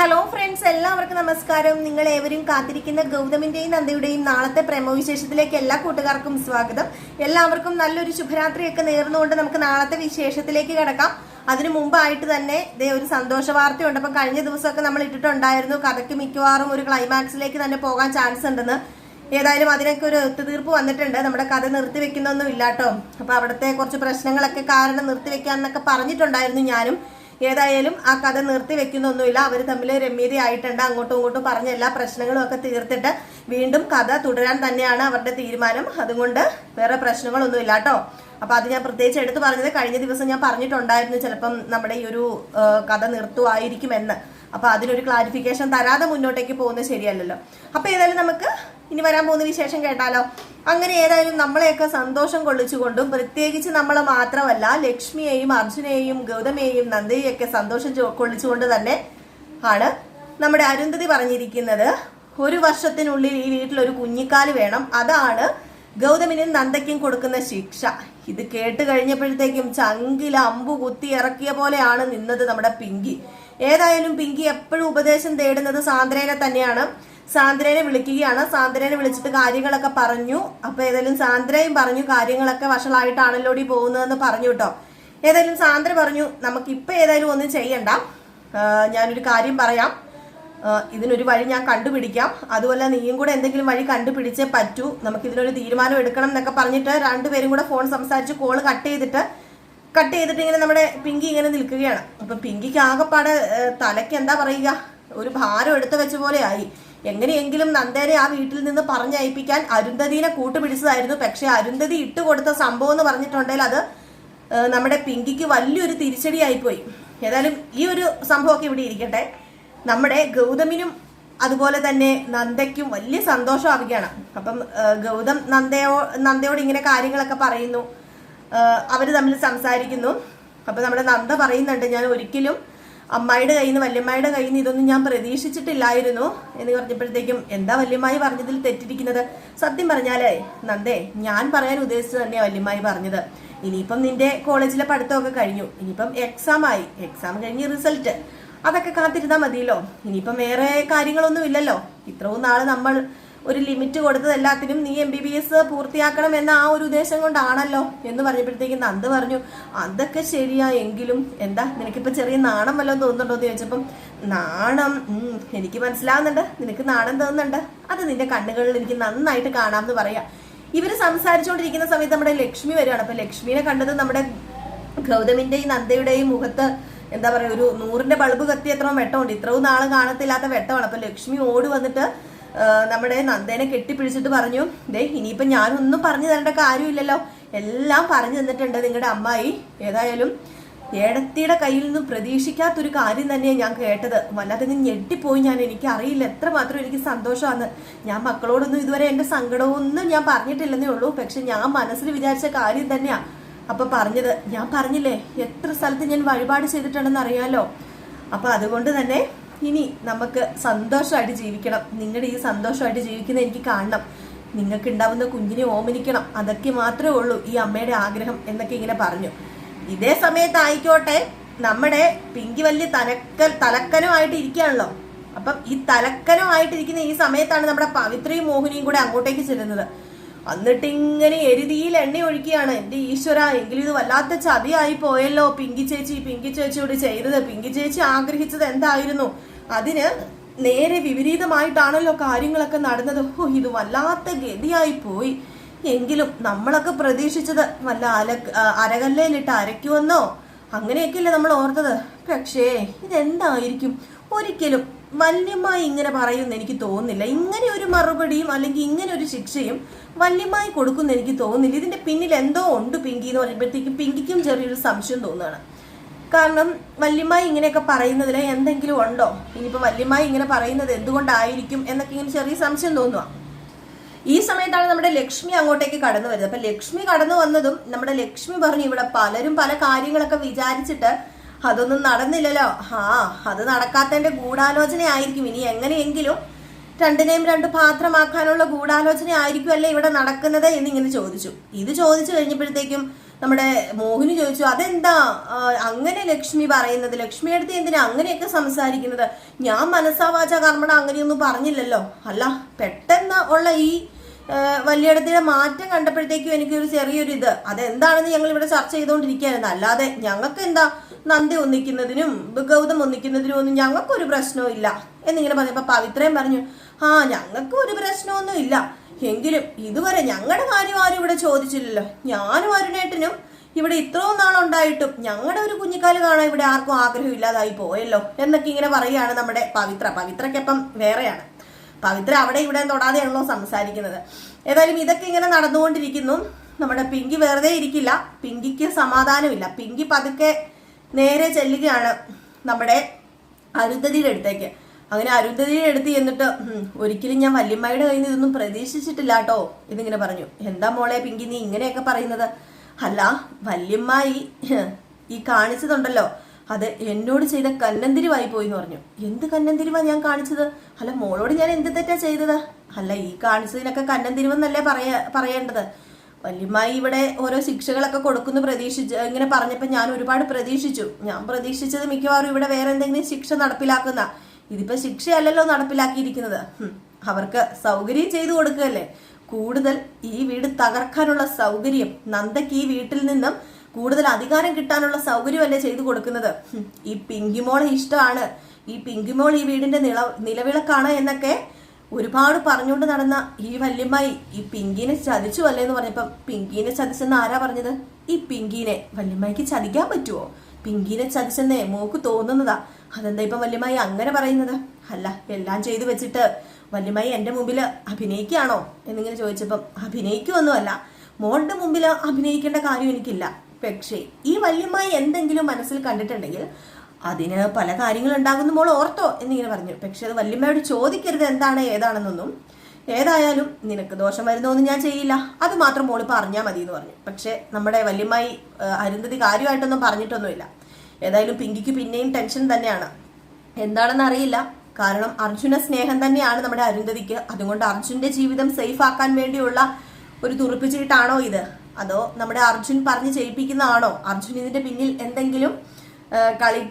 Hello friends എല്ലാവർക്കും നമസ്കാരം. നിങ്ങൾ ഏവരും കാത്തിരിക്കുന്ന ഗൗതമിന്റെയും നന്ദയുടെയും നാളത്തെ പ്രേമവിശേഷത്തിലേക്ക് എല്ലാ കൂട്ടുകാർക്കും സ്വാഗതം. എല്ലാവർക്കും നല്ലൊരു ശുഭരാത്രിയൊക്കെ നേർന്നുകൊണ്ട് നമുക്ക് നാളത്തെ വിശേഷത്തിലേക്ക് കിടക്കാം. അതിനു മുമ്പായിട്ട് തന്നെ ദേ ഒരു സന്തോഷ വാർത്തയുണ്ട്. അപ്പം കഴിഞ്ഞ ദിവസമൊക്കെ നമ്മൾ ഇട്ടിട്ടുണ്ടായിരുന്നു. കഥയ്ക്ക് മിക്കവാറും ഒരു ക്ലൈമാക്സിലേക്ക് തന്നെ പോകാൻ ചാൻസ് ഉണ്ടെന്ന്. ഏതായാലും അതിനൊക്കെ ഒരു ഒത്തുതീർപ്പ് വന്നിട്ടുണ്ട്. നമ്മുടെ കഥ നിർത്തിവെക്കുന്നൊന്നും ഇല്ലാട്ടോ അപ്പൊ അവിടുത്തെ കുറച്ച് പ്രശ്നങ്ങളൊക്കെ കാരണം നിർത്തിവെക്കാന്നൊക്കെ പറഞ്ഞിട്ടുണ്ടായിരുന്നു ഞാനും. ഏതായാലും ആ കഥ നിർത്തി വെക്കുന്നൊന്നുമില്ല. അവർ തമ്മിൽ രമ്യതയായിട്ടുണ്ട് അങ്ങോട്ടും ഇങ്ങോട്ടും പറഞ്ഞ എല്ലാ പ്രശ്നങ്ങളും ഒക്കെ തീർത്തിട്ട് വീണ്ടും കഥ തുടരാൻ തന്നെയാണ് അവരുടെ തീരുമാനം. അതുകൊണ്ട് വേറെ പ്രശ്നങ്ങളൊന്നുമില്ല കേട്ടോ. അപ്പൊ അത് ഞാൻ പ്രത്യേകിച്ച് എടുത്തു പറഞ്ഞത് കഴിഞ്ഞ ദിവസം ഞാൻ പറഞ്ഞിട്ടുണ്ടായിരുന്നു ചിലപ്പം നമ്മുടെ ഈ ഒരു കഥ നിർത്തുമായിരിക്കുമെന്ന്. അപ്പൊ അതിനൊരു ക്ലാരിഫിക്കേഷൻ തരാതെ മുന്നോട്ടേക്ക് പോകുന്നത് ശരിയല്ലല്ലോ. അപ്പൊ ഏതായാലും നമുക്ക് ഇനി വരാൻ പോകുന്ന വിശേഷം കേട്ടാലോ? അങ്ങനെ ഏതായാലും നമ്മളെയൊക്കെ സന്തോഷം കൊള്ളിച്ചുകൊണ്ടും പ്രത്യേകിച്ച് നമ്മളെ മാത്രമല്ല ലക്ഷ്മിയെയും അർജുനെയും ഗൗതമേയും നന്ദയെയൊക്കെ സന്തോഷം കൊള്ളിച്ചുകൊണ്ട് തന്നെ ആണ് നമ്മുടെ അരുന്ധതി പറഞ്ഞിരിക്കുന്നത്. ഒരു വർഷത്തിനുള്ളിൽ ഈ വീട്ടിൽ ഒരു കുഞ്ഞിക്കാൽ വേണം. അതാണ് ഗൗതമിനും നന്ദയ്ക്കും കൊടുക്കുന്ന ശിക്ഷ. ഇത് കേട്ട് കഴിഞ്ഞപ്പോഴത്തേക്കും ചങ്കിൽ അമ്പു കുത്തി ഇറക്കിയ പോലെയാണ് നിന്നത് നമ്മുടെ പിങ്കി. ഏതായാലും പിങ്കി എപ്പോഴും ഉപദേശം തേടുന്നത് സാന്ദ്രേനെ തന്നെയാണ്. സാന്ദ്രേനെ വിളിക്കുകയാണ്. സാന്ദ്രനെ വിളിച്ചിട്ട് കാര്യങ്ങളൊക്കെ പറഞ്ഞു. അപ്പൊ ഏതായാലും സാന്ദ്രയും പറഞ്ഞു കാര്യങ്ങളൊക്കെ വഷളായിട്ടാണല്ലോ ഈ പോകുന്നതെന്ന് പറഞ്ഞു കേട്ടോ. ഏതായാലും സാന്ദ്ര പറഞ്ഞു നമുക്ക് ഇപ്പൊ ഏതായാലും ഒന്നും ചെയ്യണ്ട. ഞാനൊരു കാര്യം പറയാം. ഇതിനൊരു വഴി ഞാൻ കണ്ടുപിടിക്കാം. അതുപോലെ നീയും കൂടെ എന്തെങ്കിലും വഴി കണ്ടുപിടിച്ചേ പറ്റൂ. നമുക്ക് ഇതിനൊരു തീരുമാനം എടുക്കണം എന്നൊക്കെ പറഞ്ഞിട്ട് രണ്ടുപേരും കൂടെ ഫോൺ സംസാരിച്ച് കോൾ കട്ട് ചെയ്തിട്ട് കട്ട് ചെയ്തിട്ട് ഇങ്ങനെ നമ്മുടെ പിങ്കി ഇങ്ങനെ നിൽക്കുകയാണ്. അപ്പൊ പിങ്കിക്ക് ആകെപ്പാടെ തലയ്ക്ക് എന്താ പറയുക? ഒരു ഭാരം എടുത്തു വെച്ച പോലെ ആയി എങ്ങനെയെങ്കിലും നന്ദേനെ ആ വീട്ടിൽ നിന്ന് പറഞ്ഞയപ്പിക്കാൻ അരുന്ധതിനെ കൂട്ടുപിടിച്ചതായിരുന്നു. പക്ഷെ അരുന്ധതി ഇട്ടുകൊടുത്ത സംഭവം എന്ന് പറഞ്ഞിട്ടുണ്ടെങ്കിൽ അത് നമ്മുടെ പിങ്കിക്ക് വലിയൊരു തിരിച്ചടിയായിപ്പോയി. ഏതായാലും ഈ ഒരു സംഭവമൊക്കെ ഇവിടെ ഇരിക്കട്ടെ. നമ്മുടെ ഗൗതമിനും അതുപോലെ തന്നെ നന്ദയ്ക്കും വലിയ സന്തോഷമാവുകയാണ്. അപ്പം ഗൗതം നന്ദയോ നന്ദയോട് ഇങ്ങനെ കാര്യങ്ങളൊക്കെ പറയുന്നു. അവർ തമ്മിൽ സംസാരിക്കുന്നു. അപ്പൊ നമ്മുടെ നന്ദ പറയുന്നുണ്ട് ഞാൻ ഒരിക്കലും അമ്മായിയുടെ കയ്യിൽ നിന്ന് വല്യമ്മയുടെ കയ്യിൽ നിന്ന് ഇതൊന്നും ഞാൻ പ്രതീക്ഷിച്ചിട്ടില്ലായിരുന്നു എന്ന് പറഞ്ഞപ്പോഴത്തേക്കും എന്താ വല്യമ്മായി പറഞ്ഞതിൽ തെറ്റിരിക്കുന്നത്? സത്യം പറഞ്ഞാലേ നന്ദേ ഞാൻ പറയാൻ ഉദ്ദേശിച്ചത് തന്നെയാ വല്യമ്മായി പറഞ്ഞത്. ഇനിയിപ്പം നിന്റെ കോളേജിലെ പഠിത്തമൊക്കെ കഴിഞ്ഞു. ഇനിയിപ്പം എക്സാം ആയി. എക്സാം കഴിഞ്ഞ് റിസൾട്ട് അതൊക്കെ കാത്തിരുന്നാ മതിയല്ലോ. ഇനിയിപ്പം വേറെ കാര്യങ്ങളൊന്നും ഇല്ലല്ലോ. ഇത്രയും നാൾ നമ്മൾ ഒരു ലിമിറ്റ് കൊടുത്തത് എല്ലാത്തിനും നീ എം ബി ബി എസ് പൂർത്തിയാക്കണം എന്ന ആ ഒരു ഉദ്ദേശം കൊണ്ടാണല്ലോ എന്ന് പറഞ്ഞപ്പോഴത്തേക്കും നന്ദ് പറഞ്ഞു അതൊക്കെ ശരിയാ എങ്കിലും എന്താ നിനക്കിപ്പോ ചെറിയ നാണം വല്ലതും തോന്നുന്നുണ്ടോ? എന്ന് ചോദിച്ചപ്പം നാണം എനിക്ക് മനസ്സിലാവുന്നുണ്ട്. നിനക്ക് നാണം തോന്നുന്നുണ്ട്. അത് നിന്റെ കണ്ണുകളിൽ എനിക്ക് നന്നായിട്ട് കാണാമെന്ന് പറയാം. ഇവർ സംസാരിച്ചുകൊണ്ടിരിക്കുന്ന സമയത്ത് നമ്മുടെ ലക്ഷ്മി വരികയാണ്. അപ്പൊ ലക്ഷ്മിനെ കണ്ടത് നമ്മുടെ ഗൗതമിന്റെയും നന്ദയുടെയും മുഖത്ത് എന്താ പറയാ ഒരു നൂറിന്റെ ബൾബ് കത്തി എത്രയും വെട്ടമുണ്ട്. ഇത്രയും നാളും കാണത്തില്ലാത്ത വെട്ടമാണ്. അപ്പൊ ലക്ഷ്മി ഓടി വന്നിട്ട് നമ്മുടെ നന്ദേനെ കെട്ടിപ്പിടിച്ചിട്ട് പറഞ്ഞു ദേ ഇനിയിപ്പം ഞാനൊന്നും പറഞ്ഞു തരേണ്ട കാര്യമില്ലല്ലോ. എല്ലാം പറഞ്ഞു തന്നിട്ടുണ്ട് നിങ്ങളുടെ അമ്മായി. ഏതായാലും ഏടത്തിയുടെ കയ്യിൽ നിന്ന് പ്രതീക്ഷിക്കാത്തൊരു കാര്യം തന്നെയാണ് ഞാൻ കേട്ടത്. വല്ലാതെ ഞെട്ടിപ്പോയി ഞാൻ. എനിക്ക് അറിയില്ല. എത്രമാത്രം എനിക്ക് സന്തോഷമാണ്. ഞാൻ മക്കളോടൊന്നും ഇതുവരെ എന്റെ സങ്കടമൊന്നും ഞാൻ പറഞ്ഞിട്ടില്ലെന്നേ ഉള്ളൂ. പക്ഷെ ഞാൻ മനസ്സിൽ വിചാരിച്ച കാര്യം തന്നെയാ അപ്പൊ പറഞ്ഞത്. ഞാൻ പറഞ്ഞില്ലേ എത്ര സ്ഥലത്ത് ഞാൻ വഴിപാട് ചെയ്തിട്ടുണ്ടെന്ന് അറിയാലോ. അപ്പൊ അതുകൊണ്ട് തന്നെ ഇനി നമുക്ക് സന്തോഷമായിട്ട് ജീവിക്കണം. നിങ്ങളുടെ ഈ സന്തോഷമായിട്ട് ജീവിക്കുന്ന എനിക്ക് കാണണം. നിങ്ങൾക്ക് ഉണ്ടാവുന്ന കുഞ്ഞിനെ ഓമനിക്കണം. അതൊക്കെ മാത്രമേ ഉള്ളൂ ഈ അമ്മയുടെ ആഗ്രഹം എന്നൊക്കെ ഇങ്ങനെ പറഞ്ഞു. ഇതേ സമയത്ത് ആയിക്കോട്ടെ നമ്മുടെ പിങ്കി വലിയ തലക്കൽ തലക്കനുമായിട്ട് ഇരിക്കുകയാണല്ലോ. അപ്പം ഈ തലക്കനുമായിട്ടിരിക്കുന്ന ഈ സമയത്താണ് നമ്മുടെ പവിത്രയും മോഹിനിയും കൂടെ അങ്ങോട്ടേക്ക് ചെല്ലുന്നത്. എന്നിട്ട് ഇങ്ങനെ എരുതിയിൽ എണ്ണ ഒഴിക്കുകയാണ്. എന്റെ ഈശ്വര എങ്കിലും ഇത് വല്ലാത്ത ചതിയായി പോയല്ലോ. പിങ്കി ചേച്ചി പിങ്കി ചേച്ചിയോട് ചെയ്തത്. പിങ്കി ചേച്ചി ആഗ്രഹിച്ചത് എന്തായിരുന്നു? അതിന് നേരെ വിപരീതമായിട്ടാണല്ലോ കാര്യങ്ങളൊക്കെ നടന്നത്. ഓ ഇത് വല്ലാത്ത ഗതിയായി പോയി. എങ്കിലും നമ്മളൊക്കെ പ്രതീക്ഷിച്ചത് വല്ല അല അരകല്ലയിലിട്ട് അരയ്ക്കുമെന്നോ? അങ്ങനെയൊക്കെയല്ലേ നമ്മൾ ഓർത്തത്. പക്ഷേ ഇതെന്തായിരിക്കും? ഒരിക്കലും വല്യമായി ഇങ്ങനെ പറയുമെന്ന് എനിക്ക് തോന്നുന്നില്ല. ഇങ്ങനെ ഒരു മറുപടിയും അല്ലെങ്കിൽ ഇങ്ങനെ ഒരു ശിക്ഷയും വല്യമായി കൊടുക്കുമെന്ന് എനിക്ക് തോന്നുന്നില്ല. ഇതിന്റെ പിന്നിൽ എന്തോ ഉണ്ട് പിങ്കി എന്ന് പറയുമ്പോഴത്തേക്കും പിങ്കിക്കും ചെറിയൊരു സംശയം തോന്നുകയാണ്. കാരണം വല്യമായി ഇങ്ങനെയൊക്കെ പറയുന്നതിൽ എന്തെങ്കിലും ഉണ്ടോ? ഇനിയിപ്പോൾ വല്യമായി ഇങ്ങനെ പറയുന്നത് എന്തുകൊണ്ടായിരിക്കും എന്നൊക്കെ ഇങ്ങനെ ചെറിയ സംശയം തോന്നുക ഈ സമയത്താണ് നമ്മുടെ ലക്ഷ്മി അങ്ങോട്ടേക്ക് കടന്നു വരുന്നത്. അപ്പം ലക്ഷ്മി കടന്നു വന്നതും നമ്മുടെ ലക്ഷ്മി പറഞ്ഞു ഇവിടെ പലരും പല കാര്യങ്ങളൊക്കെ വിചാരിച്ചിട്ട് അതൊന്നും നടന്നില്ലല്ലോ. ആ അത് നടക്കാത്തതിന്റെ ഗൂഢാലോചന ആയിരിക്കും. ഇനി എങ്ങനെയെങ്കിലും രണ്ടിനെയും രണ്ട് പാത്രമാക്കാനുള്ള ഗൂഢാലോചന ആയിരിക്കും അല്ലേ ഇവിടെ നടക്കുന്നത് എന്നിങ്ങനെ ചോദിച്ചു. ഇത് ചോദിച്ചു കഴിഞ്ഞപ്പോഴത്തേക്കും നമ്മുടെ മോഹിനി ചോദിച്ചു അതെന്താ? അങ്ങനെ ലക്ഷ്മി പറയുന്നത്? ലക്ഷ്മി അടുത്ത് എന്തിനാ അങ്ങനെയൊക്കെ സംസാരിക്കുന്നത്? ഞാൻ മനസ്സാവാച കർമ്മട അങ്ങനെയൊന്നും പറഞ്ഞില്ലല്ലോ. അല്ല പെട്ടെന്ന് ഉള്ള ഈ വലിയടത്തിലെ മാറ്റം കണ്ടപ്പോഴത്തേക്കും എനിക്കൊരു ചെറിയൊരു ഇത്. അതെന്താണെന്ന് ഞങ്ങൾ ഇവിടെ ചർച്ച ചെയ്തുകൊണ്ടിരിക്കുകയായിരുന്നു. അല്ലാതെ ഞങ്ങൾക്ക് എന്താ നന്ദി ഒന്നിക്കുന്നതിനും ഗൗതം ഒന്നിക്കുന്നതിനും ഒന്നും ഞങ്ങൾക്കൊരു പ്രശ്നവും ഇല്ല. എന്നിങ്ങനെ പറഞ്ഞപ്പോ പവിത്രയും പറഞ്ഞു ആ ഞങ്ങൾക്കും ഒരു പ്രശ്നമൊന്നും ഇല്ല എങ്കിലും ഇതുവരെ ഞങ്ങളുടെ കാര്യം ആരും ഇവിടെ ചോദിച്ചില്ലല്ലോ. ഞാനും അരുണേട്ടനും ഇവിടെ ഇത്രയും നാളുണ്ടായിട്ടും ഞങ്ങളുടെ ഒരു കുഞ്ഞിക്കാൽ കാണാൻ ഇവിടെ ആർക്കും ആഗ്രഹം ഇല്ലാതായി പോയല്ലോ എന്നൊക്കെ ഇങ്ങനെ പറയുകയാണ് നമ്മുടെ പവിത്ര. പവിത്രക്കൊപ്പം വേറെയാണ്. പവിത്ര അവിടെ ഇവിടെ തൊടാതെയാണല്ലോ സംസാരിക്കുന്നത്. ഏതായാലും ഇതൊക്കെ ഇങ്ങനെ നടന്നുകൊണ്ടിരിക്കുന്നു. നമ്മുടെ പിങ്കി വെറുതെ ഇരിക്കില്ല. പിങ്കിക്ക് സമാധാനമില്ല. പിങ്കി പതുക്കെ നേരെ ചെല്ലുകയാണ് നമ്മുടെ അരുന്ധതിയുടെ അടുത്തേക്ക്. അങ്ങനെ അരുന്ധതിയെ എടുത്ത് ചെന്നിട്ട് ഒരിക്കലും ഞാൻ വല്യമ്മയുടെ കയ്യിൽ നിന്ന് ഇതൊന്നും പ്രതീക്ഷിച്ചിട്ടില്ല കേട്ടോ ഇതിങ്ങനെ പറഞ്ഞു. എന്താ മോളെ പിങ്കി നീ ഇങ്ങനെയൊക്കെ പറയുന്നത്? അല്ല വല്യമ്മായി ഈ കാണിച്ചതുണ്ടല്ലോ. അത് എന്നോട് ചെയ്ത കന്നന്തിരിവായി പോയി എന്ന് പറഞ്ഞു. എന്ത് കന്നന്തിരിവാ ഞാൻ കാണിച്ചത്? അല്ല മോളോട് ഞാൻ എന്ത് തെറ്റാ ചെയ്തത്? അല്ല ഈ കാണിച്ചതിനൊക്കെ കന്നന്തിരിവെന്നല്ലേ പറയാ പറയേണ്ടത്. വല്യമ്മായി ഇവിടെ ഓരോ ശിക്ഷകളൊക്കെ കൊടുക്കുന്നു പ്രതീക്ഷിച്ച് ഇങ്ങനെ പറഞ്ഞപ്പോൾ ഞാൻ ഒരുപാട് പ്രതീക്ഷിച്ചു. ഞാൻ പ്രതീക്ഷിച്ചത് മിക്കവാറും ഇവിടെ വേറെ എന്തെങ്കിലും ശിക്ഷ നടപ്പിലാക്കുന്ന ഇതിപ്പോ ശിക്ഷയല്ലല്ലോ നടപ്പിലാക്കിയിരിക്കുന്നത്. അവർക്ക് സൗകര്യം ചെയ്തു കൊടുക്കുകയല്ലേ? കൂടുതൽ ഈ വീട് തകർക്കാനുള്ള സൗകര്യം നന്ദയ്ക്ക് ഈ വീട്ടിൽ നിന്നും കൂടുതൽ അധികാരം കിട്ടാനുള്ള സൗകര്യമല്ലേ ചെയ്തു കൊടുക്കുന്നത്? ഈ പിങ്കിമോളെ ഇഷ്ടമാണ്. ഈ പിങ്കിമോൾ ഈ വീടിന്റെ നില നിലവിളക്കാണ് എന്നൊക്കെ ഒരുപാട് പറഞ്ഞുകൊണ്ട് നടന്ന ഈ വല്യമ്മായി ഈ പിങ്കിനെ ചതിച്ചു അല്ലേ എന്ന് പറഞ്ഞപ്പം പിങ്കിനെ ചതിച്ചെന്ന് ആരാ പറഞ്ഞത്? ഈ പിങ്കിനെ വല്യമ്മായിക്ക് ചതിക്കാൻ പറ്റുമോ പിങ്കിനെ ചതിച്ചെന്നേ മോക്ക് തോന്നുന്നതാ. അതെന്താ ഇപ്പൊ വല്യമ്മായി അങ്ങനെ പറയുന്നത്? അല്ല എല്ലാം ചെയ്തു വെച്ചിട്ട് വല്യമ്മായി എന്റെ മുമ്പിൽ അഭിനയിക്കുകയാണോ? എന്നിങ്ങനെ ചോദിച്ചപ്പം അഭിനയിക്കുമൊന്നുമല്ല മോളുടെ മുമ്പിൽ അഭിനയിക്കേണ്ട കാര്യം എനിക്കില്ല. പക്ഷേ ഈ വല്യമ്മായി എന്തെങ്കിലും മനസ്സിൽ കണ്ടിട്ടുണ്ടെങ്കിൽ അതിന് പല കാര്യങ്ങൾ ഉണ്ടാകുന്ന മോൾ ഓർത്തോ എന്നിങ്ങനെ പറഞ്ഞു. പക്ഷെ അത് വല്യമ്മയോട് ചോദിക്കരുത് എന്താണ് ഏതാണെന്നൊന്നും. ഏതായാലും നിനക്ക് ദോഷം വരുന്നൊന്നും ഞാൻ ചെയ്യില്ല. അത് മാത്രം മോൾ പറഞ്ഞാൽ മതി എന്ന് പറഞ്ഞു. പക്ഷെ നമ്മുടെ വല്യമ്മായി അരുന്ധതി കാര്യമായിട്ടൊന്നും പറഞ്ഞിട്ടൊന്നുമില്ല. ഏതായാലും പിങ്കിക്ക് പിന്നെയും ടെൻഷൻ തന്നെയാണ്. എന്താണെന്ന് അറിയില്ല. കാരണം അർജുന സ്നേഹം തന്നെയാണ് നമ്മുടെ അരുന്ധതിക്ക്. അതുകൊണ്ട് അർജുന്റെ ജീവിതം സേഫ് ആക്കാൻ വേണ്ടിയുള്ള ഒരു തുറപ്പിച്ചിട്ടാണോ ഇത്? അതോ നമ്മുടെ അർജുൻ പറഞ്ഞ് ചെയ്യിപ്പിക്കുന്നതാണോ? അർജുൻ ഇതിന്റെ പിന്നിൽ എന്തെങ്കിലും കളി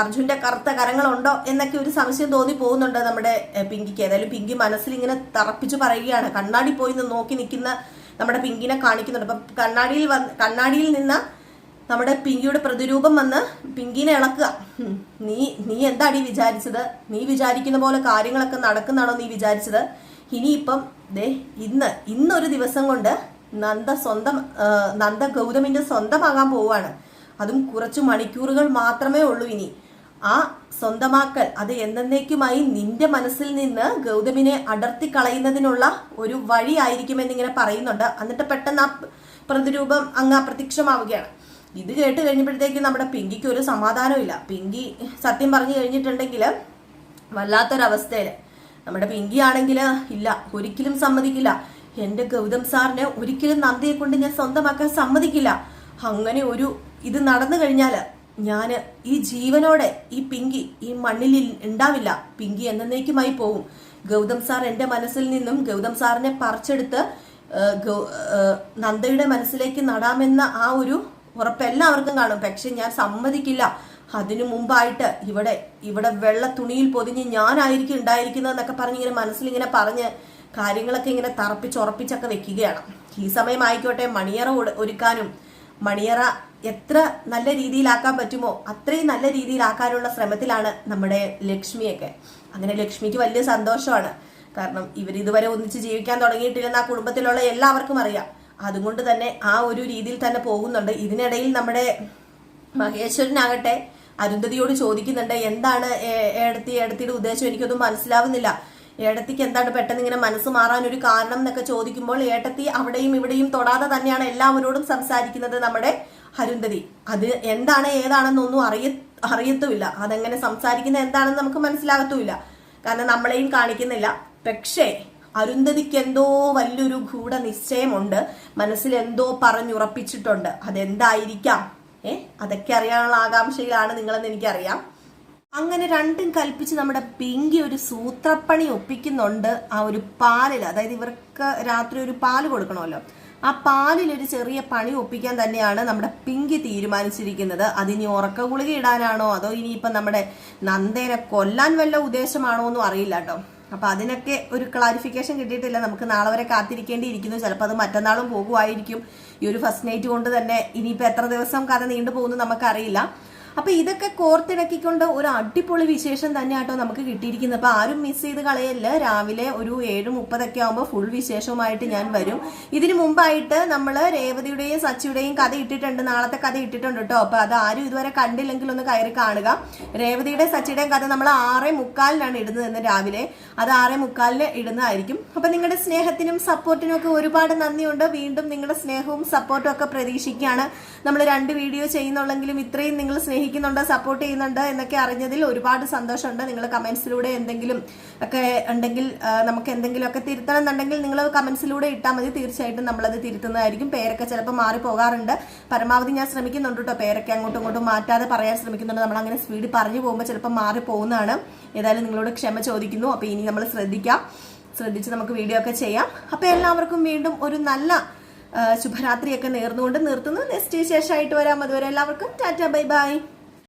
അർജുന്റെ കറുത്ത കരങ്ങളുണ്ടോ എന്നൊക്കെ ഒരു സംശയം തോന്നി പോകുന്നുണ്ട് നമ്മുടെ പിങ്കിക്ക്. ഏതായാലും പിങ്കി മനസ്സിൽ ഇങ്ങനെ തറപ്പിച്ച് പറയുകയാണ്. കണ്ണാടി പോയി നിന്ന് നോക്കി നിൽക്കുന്ന നമ്മുടെ പിങ്കിനെ കാണിക്കുന്നുണ്ട്. അപ്പം കണ്ണാടിയിൽ വന്ന് കണ്ണാടിയിൽ നിന്ന് നമ്മുടെ പിങ്കിയുടെ പ്രതിരൂപം വന്ന് പിങ്കിനെ ഇളക്കുക. നീ നീ എന്താടി വിചാരിച്ചത്? നീ വിചാരിക്കുന്ന പോലെ കാര്യങ്ങളൊക്കെ നടക്കുന്നാണോ നീ വിചാരിച്ചത്? ഇനിയിപ്പം ദേ ഇന്ന് ഇന്നൊരു ദിവസം കൊണ്ട് നന്ദ സ്വന്തം നന്ദ ഗൗതമിന്റെ സ്വന്തമാകാൻ പോവാണ് അതും കുറച്ച് മണിക്കൂറുകൾ മാത്രമേ ഉള്ളൂ ഇനി. ആ സ്വന്തമാക്കൽ അത് എന്നേക്കുമായി നിന്റെ മനസ്സിൽ നിന്ന് ഗൗതമിനെ അടർത്തി കളയുന്നതിനുള്ള ഒരു വഴി ആയിരിക്കുമെന്നിങ്ങനെ പറയുന്നുണ്ട്. എന്നിട്ട് പെട്ടെന്ന് ആ പ്രതിരൂപം അങ്ങ് അപ്രത്യക്ഷമാവുകയാണ്. ഇത് കേട്ട് കഴിഞ്ഞപ്പോഴത്തേക്ക് നമ്മുടെ പിങ്കിക്ക് ഒരു സമാധാനമില്ല പിങ്കി സത്യം പറഞ്ഞു കഴിഞ്ഞിട്ടുണ്ടെങ്കിൽ വല്ലാത്തൊരവസ്ഥയിൽ നമ്മുടെ പിങ്കി ആണെങ്കിൽ ഇല്ല ഒരിക്കലും സമ്മതിക്കില്ല. എന്റെ ഗൗതം സാറിന് ഒരിക്കലും നന്ദിയെ കൊണ്ട് ഞാൻ സ്വന്തമാക്കാൻ സമ്മതിക്കില്ല. അങ്ങനെ ഒരു ഇത് നടന്നു കഴിഞ്ഞാൽ ഞാൻ ഈ ജീവനോടെ ഈ പിങ്കി ഈ മണ്ണിൽ ഉണ്ടാവില്ല. പിങ്കി എന്നേക്കുമായി പോവും. ഗൗതം സാർ എന്റെ മനസ്സിൽ നിന്നും ഗൗതം സാറിനെ പറിച്ചെടുത്ത് നന്ദയുടെ മനസ്സിലേക്ക് നടാമെന്ന ആ ഒരു ഉറപ്പ് എല്ലാവർക്കും കാണും. പക്ഷെ ഞാൻ സമ്മതിക്കില്ല. അതിനു മുമ്പായിട്ട് ഇവിടെ ഇവിടെ വെള്ള തുണിയിൽ പൊതിഞ്ഞ് ഞാനായിരിക്കും ഉണ്ടായിരിക്കുന്നത് എന്നൊക്കെ പറഞ്ഞ് ഇങ്ങനെ മനസ്സിലിങ്ങനെ പറഞ്ഞ് കാര്യങ്ങളൊക്കെ ഇങ്ങനെ തറപ്പിച്ചുറപ്പിച്ചൊക്കെ വെക്കുകയാണ്. ഈ സമയം ആയിക്കോട്ടെ മണിയറ ഒരുക്കാനും മണിയറ എത്ര നല്ല രീതിയിലാക്കാൻ പറ്റുമോ അത്രയും നല്ല രീതിയിലാക്കാനുള്ള ശ്രമത്തിലാണ് നമ്മുടെ ലക്ഷ്മിയൊക്കെ. അങ്ങനെ ലക്ഷ്മിക്ക് വലിയ സന്തോഷമാണ്. കാരണം ഇവർ ഇതുവരെ ഒന്നിച്ച് ജീവിക്കാൻ തുടങ്ങിയിട്ടില്ലെന്ന് ആ കുടുംബത്തിലുള്ള എല്ലാവർക്കും അറിയാം. അതുകൊണ്ട് തന്നെ ആ ഒരു രീതിയിൽ തന്നെ പോകുന്നുണ്ട്. ഇതിനിടയിൽ നമ്മുടെ മഹേശ്വരനാകട്ടെ അരുന്ധതിയോട് ചോദിക്കുന്നുണ്ട് എന്താണ് ഏടത്തി ഏടത്തിയുടെ ഉദ്ദേശം? എനിക്കൊന്നും മനസ്സിലാവുന്നില്ല. ഏടത്തിക്ക് എന്താണ് പെട്ടെന്ന് ഇങ്ങനെ മനസ്സ് മാറാൻ ഒരു കാരണം? എന്നൊക്കെ ചോദിക്കുമ്പോൾ ഏട്ടത്തി അവിടെയും ഇവിടെയും തൊടാതെ തന്നെയാണ് എല്ലാവരോടും സംസാരിക്കുന്നത് നമ്മുടെ അരുന്ധതി. അത് എന്താണ് ഏതാണെന്നൊന്നും അറിയ അറിയത്തുമില്ല. അതെങ്ങനെ സംസാരിക്കുന്ന എന്താണെന്ന് നമുക്ക് മനസ്സിലാകത്തുമില്ല. കാരണം നമ്മളെയും കാണിക്കുന്നില്ല. പക്ഷേ അരുന്ധതിക്ക് എന്തോ വലിയൊരു ഗൂഢ നിശ്ചയമുണ്ട് മനസ്സിൽ എന്തോ പറഞ്ഞുറപ്പിച്ചിട്ടുണ്ട്. അതെന്തായിരിക്കാം? ഏ? അതൊക്കെ അറിയാനുള്ള ആകാംക്ഷയിലാണ് നിങ്ങളെന്ന് എനിക്കറിയാം. അങ്ങനെ രണ്ടും കൽപ്പിച്ച് നമ്മുടെ പിങ്കി ഒരു സൂത്രപ്പണി ഒപ്പിക്കുന്നുണ്ട് ആ ഒരു പാലിൽ. അതായത് ഇവർക്ക് രാത്രി ഒരു പാൽ കൊടുക്കണമല്ലോ. ആ ഒരു ചെറിയ പണി ഒപ്പിക്കാൻ തന്നെയാണ് നമ്മുടെ പിങ്കി തീരുമാനിച്ചിരിക്കുന്നത്. അതിനി ഉറക്ക ഗുളിക ഇടാനാണോ? അതോ ഇനിയിപ്പം നമ്മുടെ നന്ദേനെ കൊല്ലാൻ വല്ല ഉദ്ദേശമാണോ എന്നും അറിയില്ല കേട്ടോ. അപ്പൊ അതിനൊക്കെ ഒരു ക്ലാരിഫിക്കേഷൻ കിട്ടിയിട്ടില്ല. നമുക്ക് നാളെ വരെ കാത്തിരിക്കേണ്ടിയിരിക്കുന്നു. ചിലപ്പോൾ അത് മറ്റന്നാളും പോകുമായിരിക്കും. ഈ ഒരു ഫസ്റ്റ് നൈറ്റ് കൊണ്ട് തന്നെ ഇനിയിപ്പോൾ എത്ര ദിവസം കഥ നീണ്ടു പോകുന്നു നമുക്കറിയില്ല. അപ്പൊ ഇതൊക്കെ കോർത്തിണക്കിക്കൊണ്ട് ഒരു അടിപൊളി വിശേഷം തന്നെ ആട്ടോ നമുക്ക് കിട്ടിയിരിക്കുന്നത്. അപ്പൊ ആരും മിസ് ചെയ്ത് കളയല്ല. രാവിലെ ഒരു ഏഴ് മുപ്പതൊക്കെ ആകുമ്പോൾ ഫുൾ വിശേഷവുമായിട്ട് ഞാൻ വരും. ഇതിനു മുമ്പായിട്ട് നമ്മൾ രേവതിയുടെയും സച്ചിയുടെയും കഥ ഇട്ടിട്ടുണ്ട്. നാളത്തെ കഥ ഇട്ടിട്ടുണ്ട് കേട്ടോ അപ്പൊ അത് ആരും ഇതുവരെ കണ്ടില്ലെങ്കിൽ ഒന്ന് കയറി കാണുക. രേവതിയുടെ സച്ചിയുടെയും കഥ നമ്മൾ ആറേ മുക്കാലിനാണ് ഇടുന്നത് ഇന്ന് രാവിലെ. അത് ആറേ മുക്കാലിന് ഇടുന്നതായിരിക്കും. അപ്പൊ നിങ്ങളുടെ സ്നേഹത്തിനും സപ്പോർട്ടിനും ഒക്കെ ഒരുപാട് നന്ദിയുണ്ട്. വീണ്ടും നിങ്ങളുടെ സ്നേഹവും സപ്പോർട്ടും ഒക്കെ പ്രതീക്ഷിക്കുകയാണ്. നമ്മൾ രണ്ട് വീഡിയോ ചെയ്യുന്നുള്ളെങ്കിലും ഇത്രയും നിങ്ങൾ സ്നേഹിക്കുന്നുണ്ട് സപ്പോർട്ട് ചെയ്യുന്നുണ്ട് എന്നൊക്കെ അറിഞ്ഞതിൽ ഒരുപാട് സന്തോഷമുണ്ട്. നിങ്ങൾ കമൻസിലൂടെ എന്തെങ്കിലും ഒക്കെ ഉണ്ടെങ്കിൽ നമുക്ക് എന്തെങ്കിലും ഒക്കെ തിരുത്തണം എന്നുണ്ടെങ്കിൽ നിങ്ങൾ കമൻസിലൂടെ ഇട്ടാൽ മതി. തീർച്ചയായിട്ടും നമ്മളത് തിരുത്തുന്നതായിരിക്കും. പേരൊക്കെ ചിലപ്പോൾ മാറി പോകാറുണ്ട്. പരമാവധി ഞാൻ ശ്രമിക്കുന്നുണ്ട് കേട്ടോ പേരൊക്കെ അങ്ങോട്ടും ഇങ്ങോട്ടും മാറ്റാതെ പറയാൻ ശ്രമിക്കുന്നുണ്ട്. നമ്മൾ അങ്ങനെ സ്പീഡ് പറഞ്ഞു പോകുമ്പോൾ ചിലപ്പോൾ മാറി പോകുന്നതാണ്. ഏതായാലും നിങ്ങളോട് ക്ഷമ ചോദിക്കുന്നു. അപ്പോൾ ഇനി നമ്മൾ ശ്രദ്ധിക്കാം. ശ്രദ്ധിച്ച് നമുക്ക് വീഡിയോ ഒക്കെ ചെയ്യാം. അപ്പോൾ എല്ലാവർക്കും വീണ്ടും ഒരു നല്ല ശുഭരാത്രിയൊക്കെ നേർന്നുകൊണ്ട് നിർത്തുന്നു. നെക്സ്റ്റ് ശേഷമായിട്ട് വരാം. അതുവരെ എല്ലാവർക്കും ടാറ്റ ബൈ ബൈ.